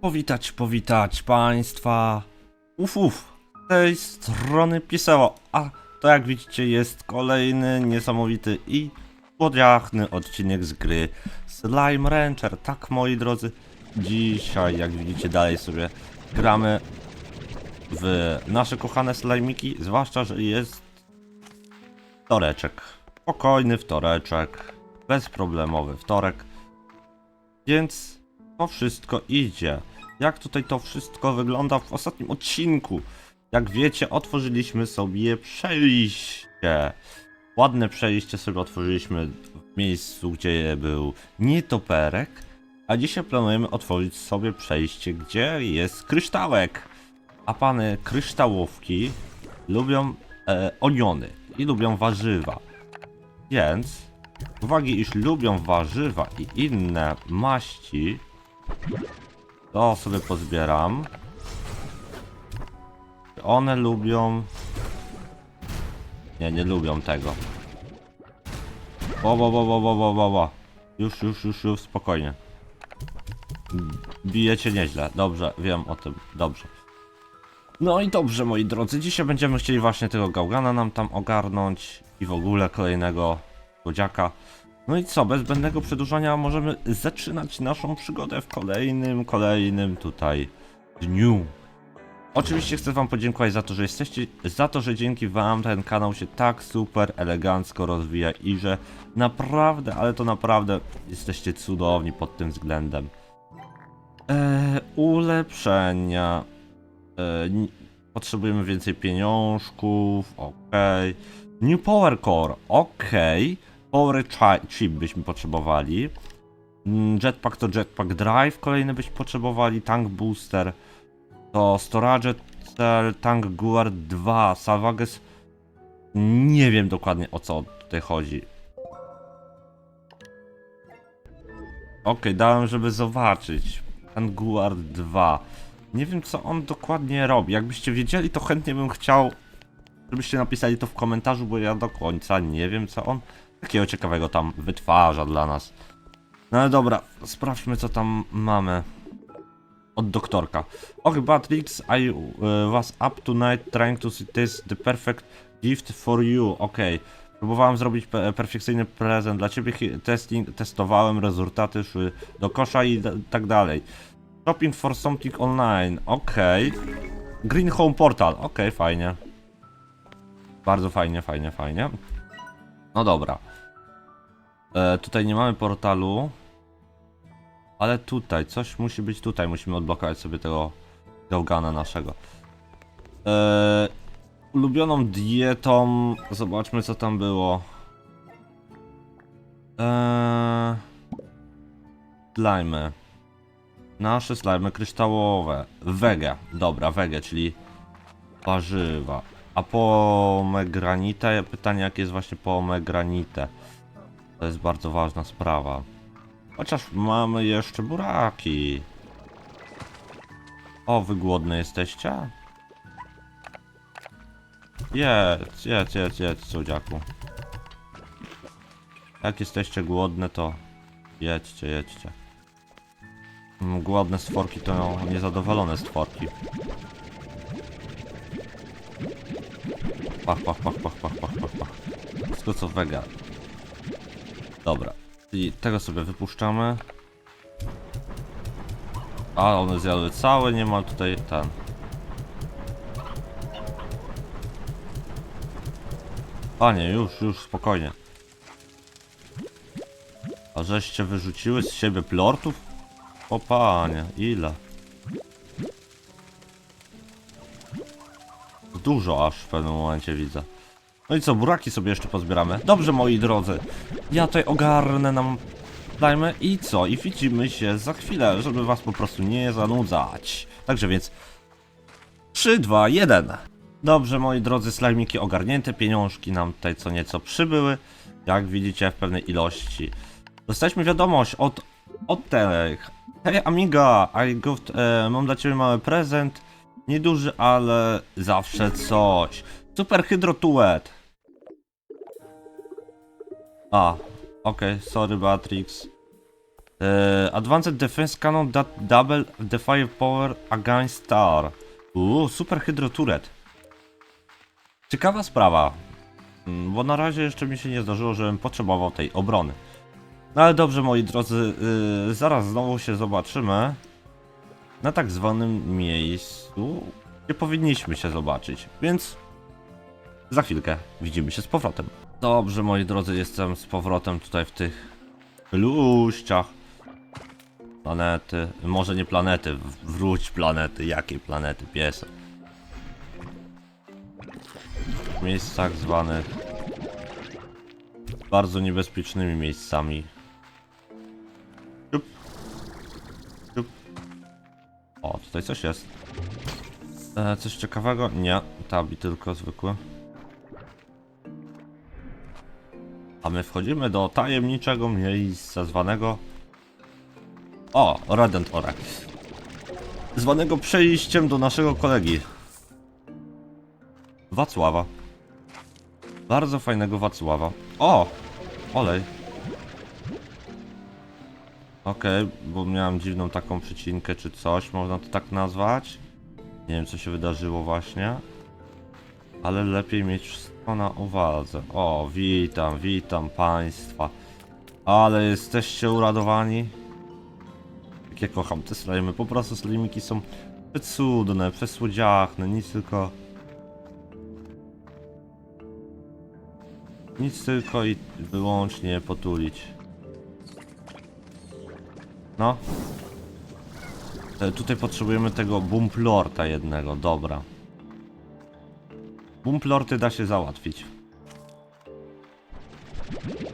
Powitać, powitać państwa. Uf, uf. Z tej strony piseło. A to jak widzicie jest kolejny niesamowity i podjachny odcinek z gry Slime Rancher. Tak moi drodzy, dzisiaj jak widzicie dalej sobie gramy w nasze kochane slajmiki, zwłaszcza, że jest wtoreczek. Spokojny wtoreczek. Bezproblemowy wtorek. Więc to wszystko idzie. Jak tutaj to wszystko wygląda w ostatnim odcinku? Jak wiecie, otworzyliśmy sobie przejście. Ładne przejście sobie otworzyliśmy w miejscu, gdzie był nietoperek. A dzisiaj planujemy otworzyć sobie przejście, gdzie jest kryształek. A pany kryształówki lubią e, oniony i lubią warzywa. Więc uwagi, iż lubią warzywa i inne maści, to sobie pozbieram. One lubią... Nie, nie lubią tego. Bo, bo, bo, bo, bo, bo, bo, bo. Już, już, już, już, spokojnie. Bijecie nieźle. Dobrze, wiem o tym. Dobrze. No i dobrze, moi drodzy. Dzisiaj będziemy chcieli właśnie tego gałgana nam tam ogarnąć i w ogóle kolejnego słodziaka. No i co, bez zbędnego przedłużania możemy zaczynać naszą przygodę w kolejnym, kolejnym tutaj dniu. Oczywiście chcę wam podziękować za to, że jesteście, za to, że dzięki wam ten kanał się tak super elegancko rozwija i że naprawdę, ale to naprawdę jesteście cudowni pod tym względem. Eee, ulepszenia. Eee, potrzebujemy więcej pieniążków, okej. New Power Core, okej. Power chi- Chip byśmy potrzebowali. Mm, Jetpack to Jetpack Drive kolejny byśmy potrzebowali. Tank Booster to Storage Cell, Tank Guard 2, Salvages. Nie wiem dokładnie o co tutaj chodzi. Okej, dałem, żeby zobaczyć. Tank Guard 2. Nie wiem co on dokładnie robi. Jakbyście wiedzieli, to chętnie bym chciał, żebyście napisali to w komentarzu, bo ja do końca nie wiem co on takiego ciekawego tam wytwarza dla nas. No ale dobra, sprawdźmy co tam mamy. Od doktorka. Okay, Batrix, I uh, was up tonight trying to this the perfect gift for you. Okej. Próbowałem zrobić pe perfekcyjny prezent dla ciebie. Testing, testowałem, rezultaty szły do kosza i tak dalej. Shopping for something online. Okej. Green Home Portal. Okej, fajnie. Bardzo fajnie, fajnie, fajnie. No dobra. E, tutaj nie mamy portalu. Ale tutaj, coś musi być tutaj. Musimy odblokować sobie tego gałgana naszego. E, ulubioną dietą. Zobaczmy, co tam było. E, slimy. Nasze slimy kryształowe. Wege. Dobra, wege, czyli warzywa. A pomegranite? Pytanie, jakie jest właśnie pomegranite? To jest bardzo ważna sprawa. Chociaż mamy jeszcze buraki. O, wy głodne jesteście? Jedz, jedz, jedz, jedz, słodziaku. Jak jesteście głodne, to jedźcie, jedźcie. Mm, Głodne stworki to niezadowolone stworki. Pach, pach, pach, pach, pach, pach, pach, pach. Wszystko co wega. Dobra. I tego sobie wypuszczamy. A, one zjadły całe, nie ma tutaj ten. Panie, już, już, spokojnie. A żeście wyrzuciły z siebie plortów? O panie, ile? Dużo aż w pewnym momencie widzę. No i co, buraki sobie jeszcze pozbieramy. Dobrze, moi drodzy. Ja tutaj ogarnę nam dajmy i co? I widzimy się za chwilę, żeby was po prostu nie zanudzać. Także więc 3, 2, 1. Dobrze, moi drodzy, slajmiki ogarnięte, pieniążki nam tutaj co nieco przybyły, jak widzicie w pewnej ilości. Dostaliśmy wiadomość od, od tych. Hej amiga, I got, e, mam dla ciebie mały prezent. Nieduży, ale zawsze coś. Super hydrotuet. A, okej, sorry Batrix. E, Advanced Defense Cannon that double the firepower against star. Uuu, super hydroturet. Ciekawa sprawa. Mm, Bo na razie jeszcze mi się nie zdarzyło, żebym potrzebował tej obrony. No ale dobrze, moi drodzy, yy, zaraz znowu się zobaczymy na tak zwanym miejscu, gdzie powinniśmy się zobaczyć, więc za chwilkę widzimy się z powrotem. Dobrze, moi drodzy, jestem z powrotem tutaj w tych luściach. Planety, może nie planety, wróć planety, jakie planety, piesek. W miejscach zwanych bardzo niebezpiecznymi miejscami. Ciup. Ciup. O, tutaj coś jest. E, coś ciekawego? Nie, tabi tylko zwykły. A my wchodzimy do tajemniczego miejsca zwanego... O, Radiant Ore. Zwanego przejściem do naszego kolegi. Wacława. Bardzo fajnego Wacława. O! Olej. Okej, bo miałem dziwną taką przycinkę czy coś, można to tak nazwać. Nie wiem co się wydarzyło właśnie. Ale lepiej mieć wszystko na uwadze. O, witam, witam państwa. Ale jesteście uradowani? Jak ja kocham te slimy, po prostu slimiki są przecudne, przesłodziachne, nic tylko... Nic tylko i wyłącznie potulić. No. E, Tutaj potrzebujemy tego bumplorta jednego, dobra. Bumplorty da się załatwić.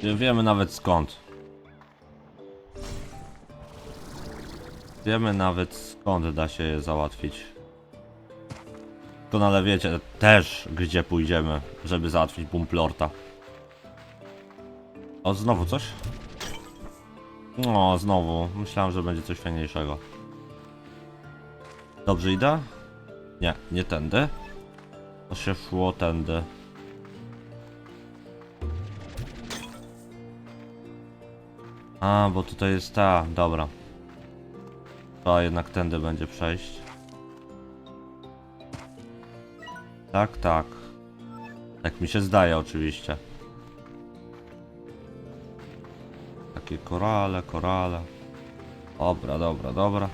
Wie- Wiemy nawet skąd. Wiemy nawet skąd da się je załatwić. Doskonale wiecie też gdzie pójdziemy, żeby załatwić bumplorta. O, znowu coś? O, znowu. Myślałem, że będzie coś fajniejszego. Dobrze idę? Nie, nie tędy. To się szło tędy. A, bo tutaj jest ta, dobra. To jednak tędy będzie przejść. Tak, tak. Tak mi się zdaje oczywiście. Takie korale, korale. Dobra, dobra, dobra.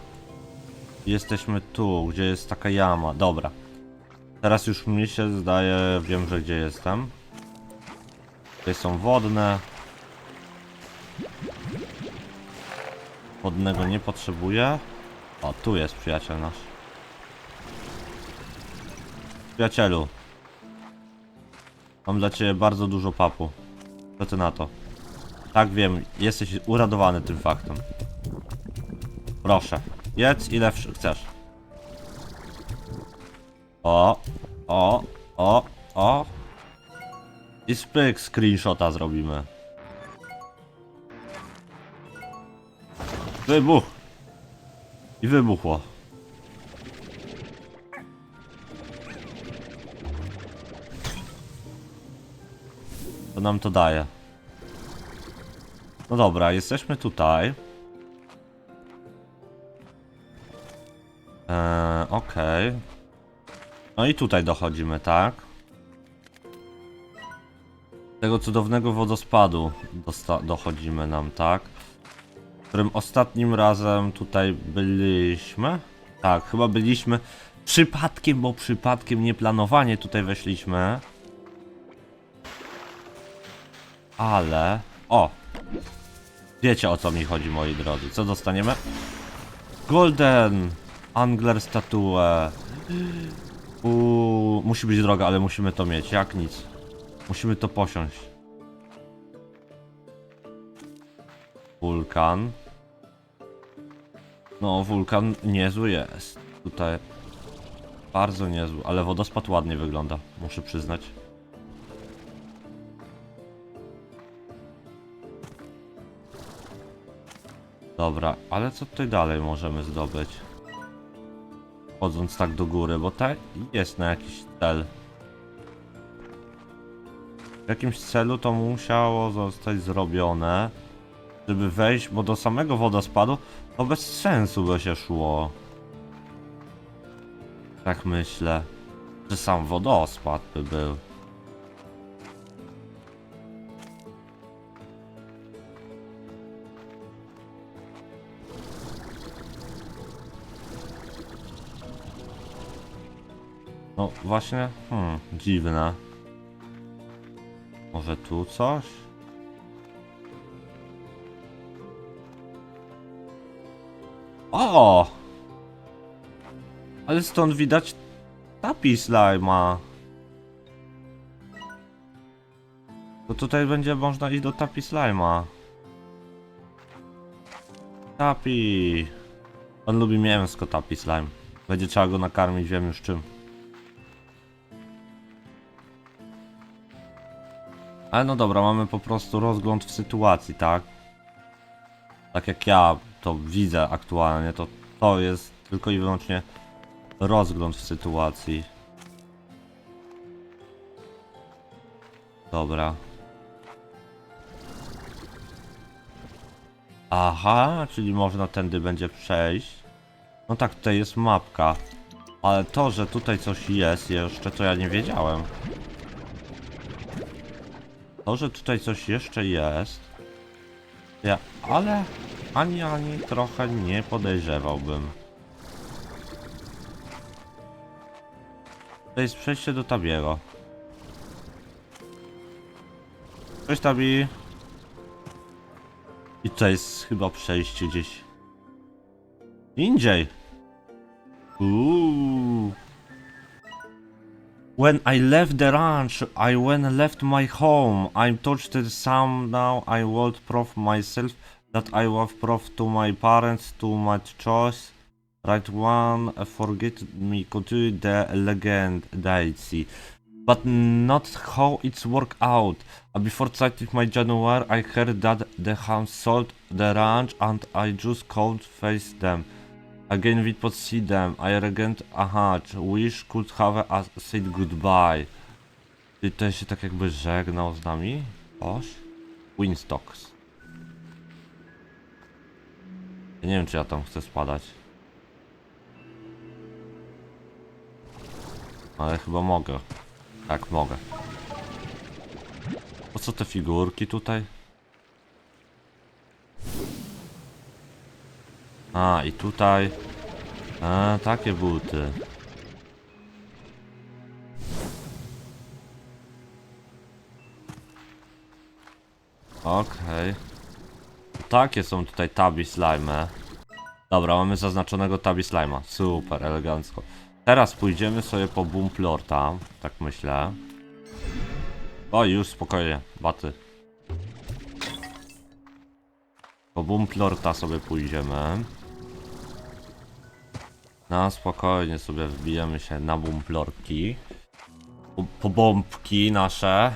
Jesteśmy tu, gdzie jest taka jama. Dobra. Teraz już mi się zdaje, wiem, że gdzie jestem. Tutaj są wodne. Wodnego nie potrzebuję. O, tu jest przyjaciel nasz. Przyjacielu. Mam dla ciebie bardzo dużo papu. Co ty na to? Tak wiem, jesteś uradowany tym faktem. Proszę, jedz ile chcesz. O, I spyk screenshota zrobimy. Wybuch. I wybuchło. To nam to daje. No dobra, jesteśmy tutaj. Eee, okej. No i tutaj dochodzimy, tak? Tego cudownego wodospadu dochodzimy nam, tak? Którym ostatnim razem tutaj byliśmy? Tak, chyba byliśmy przypadkiem, bo przypadkiem nieplanowanie tutaj weszliśmy. Ale... O! Wiecie o co mi chodzi, moi drodzy. Co dostaniemy? Golden! Angler statuę. Uuu, musi być droga, ale musimy to mieć. Jak nic. Musimy to posiąść. Wulkan. No, wulkan niezły jest. Tutaj bardzo niezły, ale wodospad ładnie wygląda, muszę przyznać. Dobra, ale co tutaj dalej możemy zdobyć? Chodząc tak do góry, bo tak jest na jakiś cel. Jakimś celu to musiało zostać zrobione. żeby wejść, bo do samego wodospadu to bez sensu by się szło. Tak myślę, że sam wodospad by był. No właśnie, hmm, dziwne. Może tu coś? O! Ale stąd widać tapi slajma. To tutaj będzie można iść do tapi slajma. Tapi. On lubi mięsko tapi slime. Będzie trzeba go nakarmić, wiem już czym. Ale no dobra, mamy po prostu rozgląd w sytuacji, tak? Tak jak ja to widzę aktualnie, to to jest tylko i wyłącznie rozgląd w sytuacji. Dobra. Aha, czyli można tędy będzie przejść. No tak, tutaj jest mapka. Ale to, że tutaj coś jest jeszcze, to ja nie wiedziałem. To, że tutaj coś jeszcze jest. Ja, ale ani ani trochę nie podejrzewałbym. To jest przejście do Tabiego. Cześć Tabi. I to jest chyba przejście gdzieś indziej. Uuu. When I left the ranch, I when left my home, I touched some now I would prove myself that I was proof to my parents to my choice. Right one, forget me continue the legend deity. But not how it's work out. Uh, Before starting my January, I heard that the house sold the ranch and I just can't face them. Again we see them. I regret a hatch. Wish could have a said goodbye. Czy to się tak jakby żegnał z nami? Oś? Winstocks. Ja nie wiem czy ja tam chcę spadać. Ale chyba mogę. Tak, mogę. Po co te figurki tutaj? A, i tutaj. A, takie buty. Okej. Takie są tutaj tabi slime. Dobra, mamy zaznaczonego tabi slime'a. Super, elegancko. Teraz pójdziemy sobie po Bumplorta, tak myślę. O, już spokojnie, baty. Po Bumplorta sobie pójdziemy. Na spokojnie sobie wbijemy się na Bumplorki. Po, bombki nasze.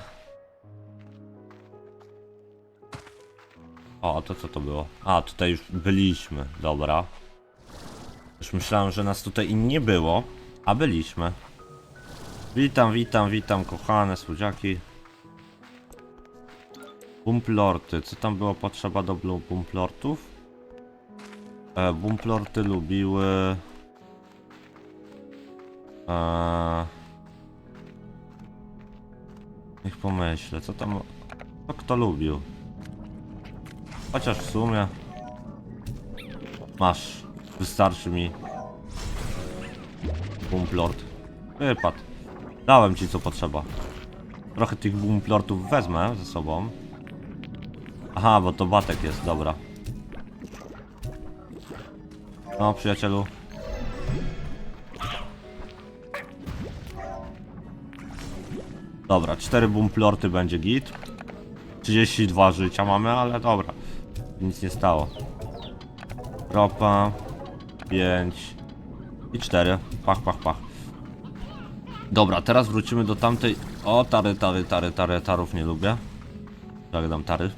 O, a to co to było? A, tutaj już byliśmy, dobra. Już myślałem, że nas tutaj nie było, a byliśmy. Witam, witam, witam, kochane słodziaki. Bumplorty. Co tam było potrzeba do bumplortów? E, bumplorty lubiły... E, niech pomyślę, co tam... Co kto lubił? Chociaż w sumie... Masz. Wystarczy mi. Bumplord. Wypad. Dałem ci co potrzeba. Trochę tych bumplortów wezmę ze sobą. Aha, bo to batek jest, dobra. No, przyjacielu. Dobra, cztery bumplorty będzie git. 32 życia mamy, ale dobra. Nic nie stało. Ropa. 5 i 4. Pach, pach, pach. Dobra, teraz wrócimy do tamtej. O, tary, tary, tary, tary, tarów nie lubię. Żegnam tary.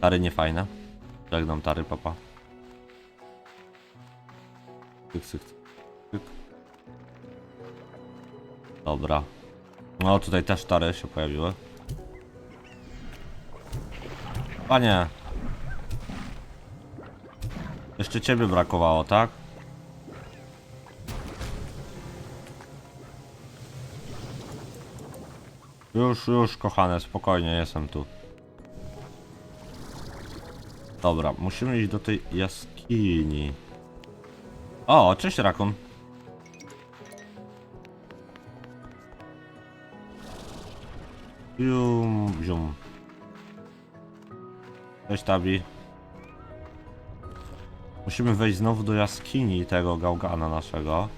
Tary nie fajne. Żegnam tary, papa. Cyk, cyk, cyk. Dobra. No, tutaj też tary się pojawiły. Panie. Jeszcze ciebie brakowało, tak? Już, już, kochane, spokojnie, jestem tu. Dobra, musimy iść do tej jaskini. O, cześć Rakun. Zium, zium. Cześć Tabi. Musimy wejść znowu do jaskini tego gałgana naszego.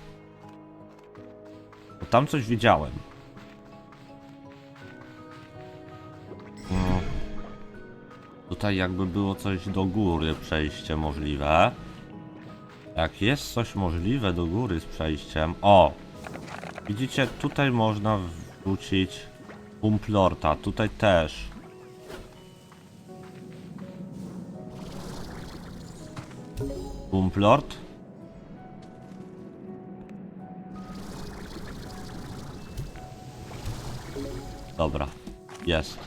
Bo tam coś widziałem. Mm. Tutaj jakby było coś do góry przejście możliwe. Jak jest coś możliwe do góry z przejściem. O! Widzicie, tutaj można wrzucić Umplorta. Tutaj też. Umplord. Dobra, jest.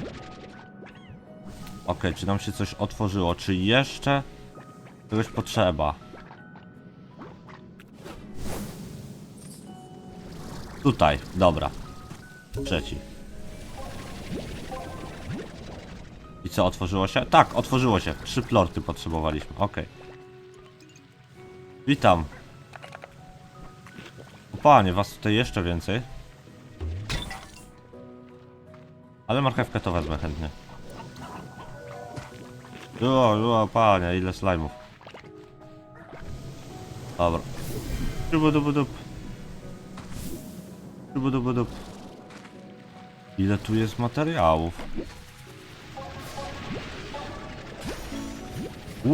Okej, czy nam się coś otworzyło? Czy jeszcze czegoś potrzeba? Tutaj, dobra. Trzeci. Co, otworzyło się? Tak, otworzyło się. Trzy plorty potrzebowaliśmy, okej. Witam. O panie, was tutaj jeszcze więcej. Ale marchewkę to wezmę chętnie. O, o, panie, ile slajmów. Dobra. Dubudubudup. Dubudubudup. Ile tu jest materiałów?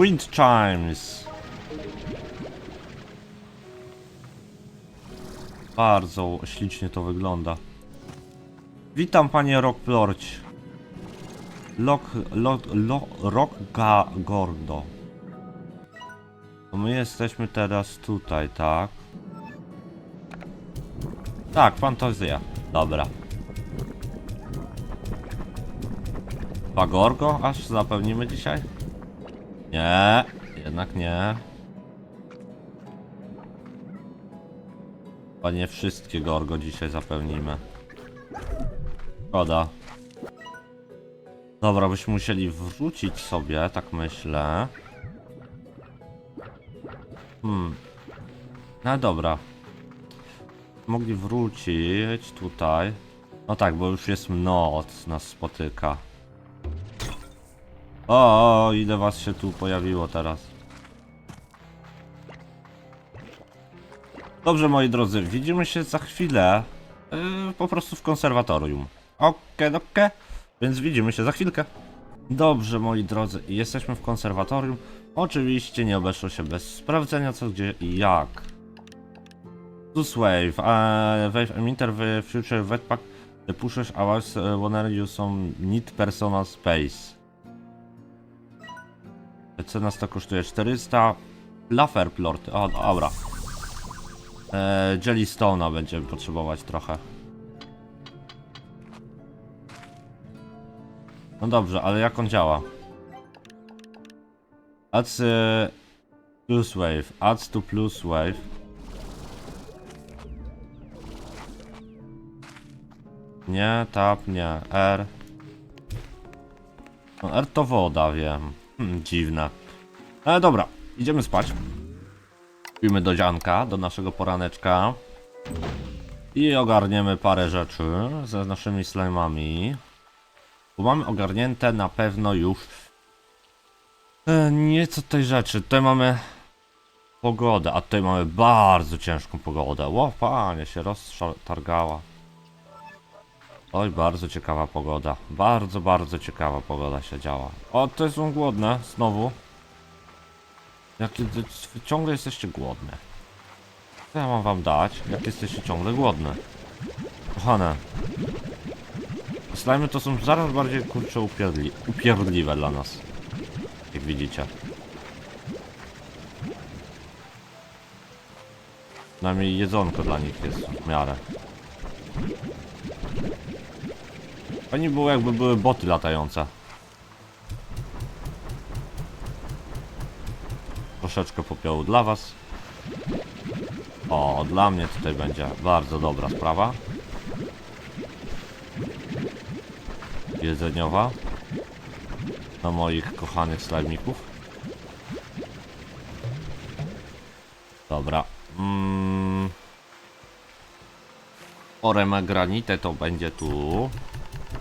Wind chimes. Bardzo ślicznie to wygląda. Witam panie Rockplorć. Lok, lok, lo, Rock ga, Gordo. My jesteśmy teraz tutaj, tak? Tak, fantazja. Dobra. Pagorgo aż zapełnimy dzisiaj? Nie, jednak nie. Chyba nie wszystkie Gorgo dzisiaj zapełnimy. Szkoda. Dobra, byśmy musieli wrzucić sobie, tak myślę. Hmm. No dobra. Mogli wrócić tutaj. No tak, bo już jest noc, nas spotyka. O, o, ile was się tu pojawiło teraz. Dobrze, moi drodzy, widzimy się za chwilę. Yy, po prostu w konserwatorium. Okej, okej. Więc widzimy się za chwilkę. Dobrze, moi drodzy, jesteśmy w konserwatorium. Oczywiście nie obeszło się bez sprawdzenia co, gdzie i jak. This wave, uh, wave emitter future wetpack the pushes hours uh, whenever you some need personal space. Co nas to kosztuje? 400 Laffer plorty. O, dobra. Eee, Jellystone'a będziemy potrzebować trochę. No dobrze, ale jak on działa? Adds e, plus wave. Adds to plus wave. Nie, tap, nie. R. No, R to woda, wiem. Hmm, dziwne. Ale dobra, idziemy spać. Pijmy do dzianka, do naszego poraneczka. I ogarniemy parę rzeczy ze naszymi slajmami. Bo mamy ogarnięte na pewno już e, nieco tej rzeczy. Tutaj mamy pogodę, a tutaj mamy bardzo ciężką pogodę. Ło, panie, się roztargała. Oj, bardzo ciekawa pogoda. Bardzo, bardzo ciekawa pogoda się działa. O, to są głodne, znowu. Jakie ciągle jesteście głodne. Co ja mam wam dać, jak jesteście ciągle głodne? Kochane. Slajmy to są zaraz bardziej kurcze upierdli upierdliwe dla nas. Jak widzicie. Przynajmniej jedzonko dla nich jest w miarę. Fajnie było jakby były boty latające. Troszeczkę popiołu dla was. O, dla mnie tutaj będzie bardzo dobra sprawa. Jedzeniowa. Na moich kochanych slajmików. Dobra. Mm. Orem granite to będzie tu.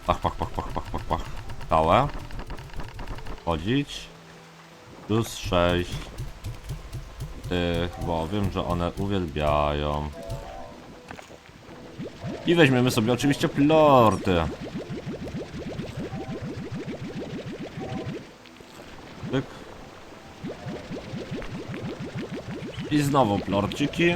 Pach, pach, pach, pach, pach, pach, pach. Całe. Chodzić. Plus 6. Tych, bo wiem, że one uwielbiają. I weźmiemy sobie oczywiście plorty. Tyk. I znowu plorciki.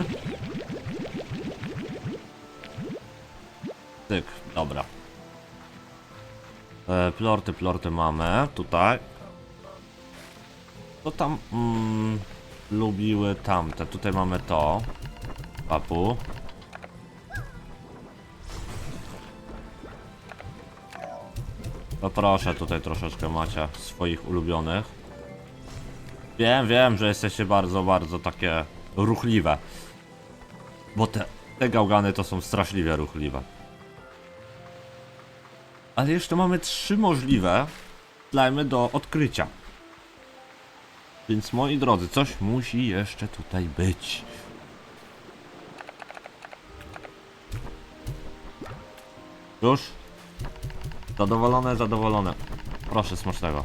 Plorty, plorty mamy tutaj. To tam mm, lubiły tamte. Tutaj mamy to. Papu. No proszę, tutaj troszeczkę macie swoich ulubionych. Wiem, wiem, że jesteście bardzo, bardzo takie ruchliwe. Bo te, te gałgany to są straszliwie ruchliwe. Ale jeszcze mamy trzy możliwe slimy do odkrycia. Więc moi drodzy, coś musi jeszcze tutaj być. Już? Zadowolone, zadowolone. Proszę, smacznego.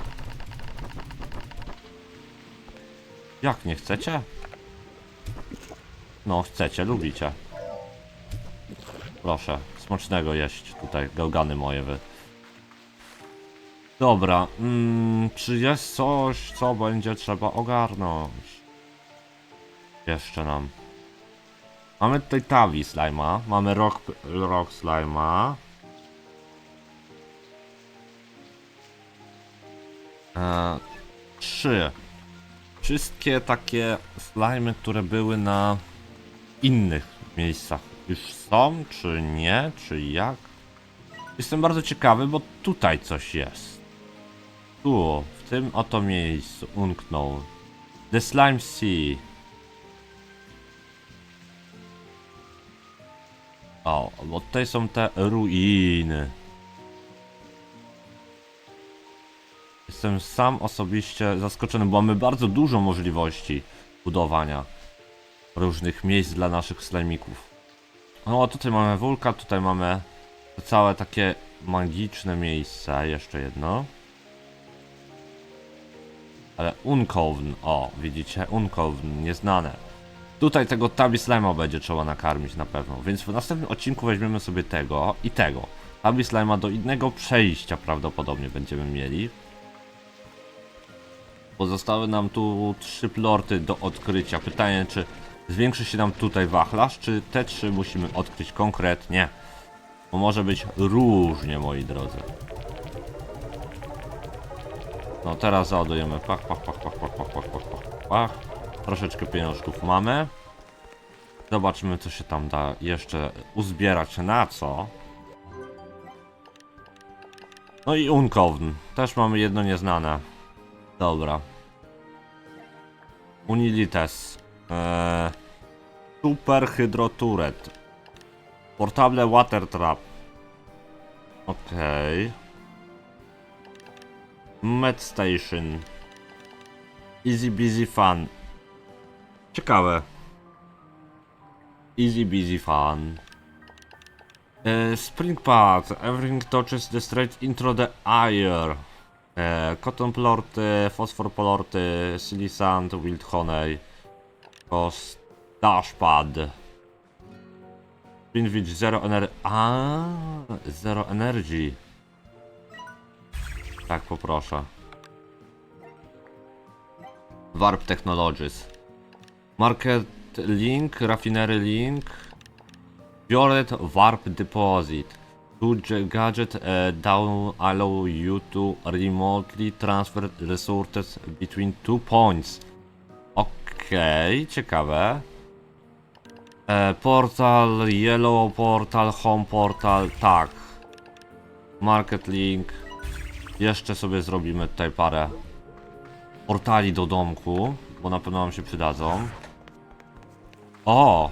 Jak nie chcecie? No, chcecie, lubicie. Proszę, smacznego jeść tutaj, gałgany moje wy. Dobra, mm, czy jest coś, co będzie trzeba ogarnąć? Jeszcze nam. Mamy tutaj Tavi Slime'a, mamy Rock, rock Slime'a. E, trzy. Wszystkie takie slimy, które były na innych miejscach, już są, czy nie, czy jak? Jestem bardzo ciekawy, bo tutaj coś jest. Tu, w tym oto miejscu, unknął. The Slime Sea. O, bo tutaj są te ruiny. Jestem sam osobiście zaskoczony, bo mamy bardzo dużo możliwości budowania różnych miejsc dla naszych slajmików. No, a tutaj mamy wulkan, tutaj mamy całe takie magiczne miejsca. Jeszcze jedno. Ale Unkown, o, widzicie? Unkown, nieznane. Tutaj tego Tabi Slime'a będzie trzeba nakarmić na pewno, więc w następnym odcinku weźmiemy sobie tego i tego. Tabi Slime'a do innego przejścia prawdopodobnie będziemy mieli. Pozostały nam tu trzy plorty do odkrycia. Pytanie, czy zwiększy się nam tutaj wachlarz, czy te trzy musimy odkryć konkretnie? Bo może być różnie, moi drodzy. No teraz załadujemy. Pach, pach, pach, pach, pach, pach, pach, pach, pach, pach. Troszeczkę pieniążków mamy. Zobaczymy, co się tam da jeszcze uzbierać na co. No i Unkown. Też mamy jedno nieznane. Dobra. Unilites. Eee, super Hydroturet. Portable Water Trap. Okej. Med Station. Easy Busy Fun. Ciekawe. Easy Busy Fun. E, spring Path. Everything touches the straight into the air. E, cotton plorty, fosfor plorty, silly sand, wild honey. Cost dashpad. Spinwich zero energy. A, zero energy. Tak, poproszę. Warp Technologies. Market Link, Raffinery Link. Violet Warp Deposit. To gadget uh, down allow you to remotely transfer resources between two points. Okej, ciekawe. E, portal, yellow portal, home portal, tak. Market link. Jeszcze sobie zrobimy tutaj parę portali do domku bo na pewno nam się przydadzą. O!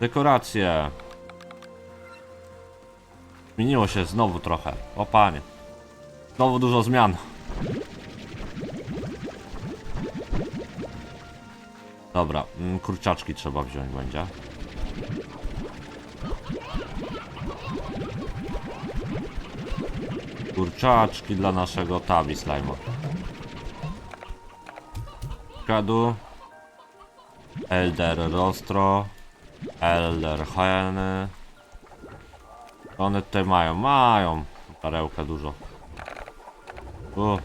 Dekoracje. Zmieniło się znowu trochę. O panie. Znowu dużo zmian. Dobra, mm, kurczaczki trzeba wziąć będzie. Kurczaczki dla naszego tabi slajma. Kadu. Elder Rostro. Elder Heny. One tutaj mają, mają perełkę dużo. U.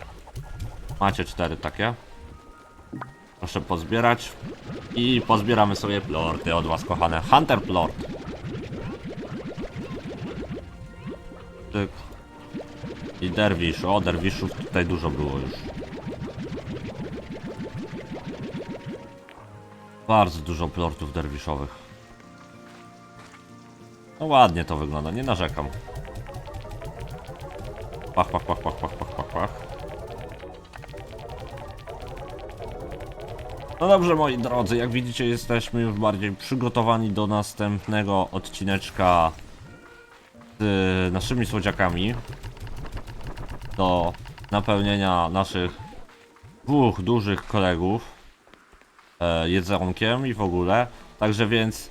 Macie cztery takie. Proszę pozbierać. I pozbieramy sobie plorty od was, kochane. Hunter plort. Tyk. I derwisz. O, derwiszów tutaj dużo było już. Bardzo dużo plortów derwiszowych. No ładnie to wygląda, nie narzekam. Pach, pach, pach, pach, pach, pach, pach, pach. No dobrze moi drodzy, jak widzicie jesteśmy już bardziej przygotowani do następnego odcineczka z naszymi słodziakami. Do napełnienia naszych dwóch dużych kolegów e, jedzonkiem i w ogóle. Także więc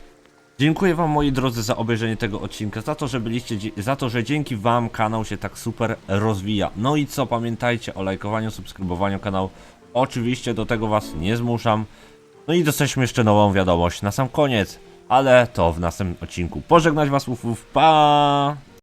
dziękuję wam moi drodzy za obejrzenie tego odcinka, za to, że byliście, za to, że dzięki wam kanał się tak super rozwija. No i co, pamiętajcie o lajkowaniu, subskrybowaniu kanału. Oczywiście do tego was nie zmuszam. No i dostaliśmy jeszcze nową wiadomość na sam koniec, ale to w następnym odcinku. Pożegnać was, ufów, pa!